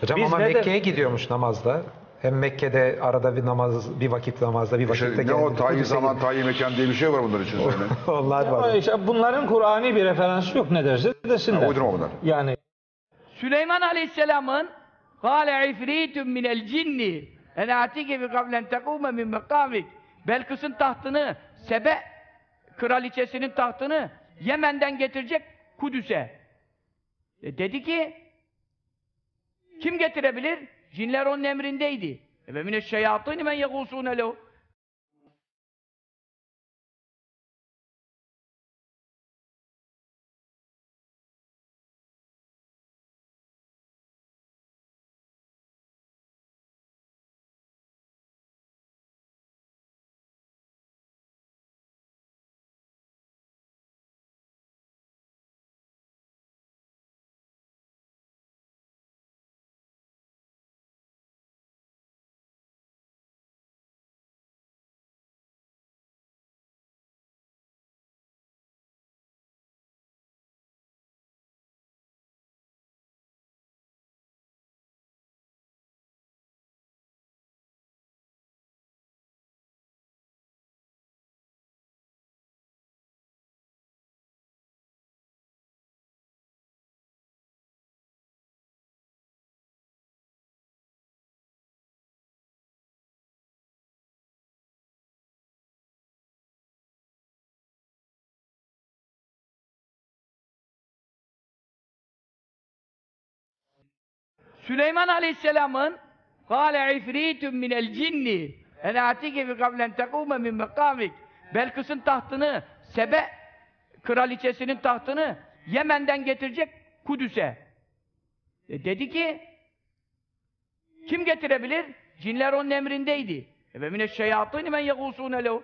Hocam Biz ama ne de- Mekke'ye gidiyormuş namazda. Hem Mekke'de arada bir namaz, bir vakit namazda, bir İşte vakitte ne o tayin Kudüs'e zaman, tayin mekan diye bir şey var bunlar için söyle. Onlar var. Ama işte bunların Kur'an'i bir referansı yok ne derse desinler. Ha, uydurma bunlar. Yani Süleyman Aleyhisselam'ın Kale ifritun minel cinni en atike bi kavlen tekume min mekamik Belkıs'ın tahtını Sebe kraliçesinin tahtını Yemen'den getirecek Kudüs'e. E dedi ki kim getirebilir? Cinler onun emrindeydi. Ve mineşşeyatîni men yegûsûne lehu. Süleyman Aleyhisselam'ın Kale ifritun minel cinni en atike bi kavlen tekume min mekamik Belkıs'ın tahtını Sebe kraliçesinin tahtını Yemen'den getirecek Kudüs'e. E dedi ki kim getirebilir? Cinler onun emrindeydi. E Ve mineşşeyatîni men yegûsûne lehu.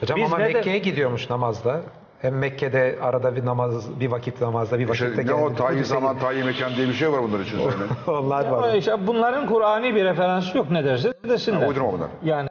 Hocam Biz ama Mekke'ye gidiyormuş namazda. Hem Mekke'de arada bir namaz, bir vakit namazda, bir İşte vakitte ne o tayin zaman, tayin mekan diye bir şey var bunlar için. Onlar var. işte bunların Kur'an'i bir referansı yok ne derse desinler. Ha, uydurma bunlar. Yani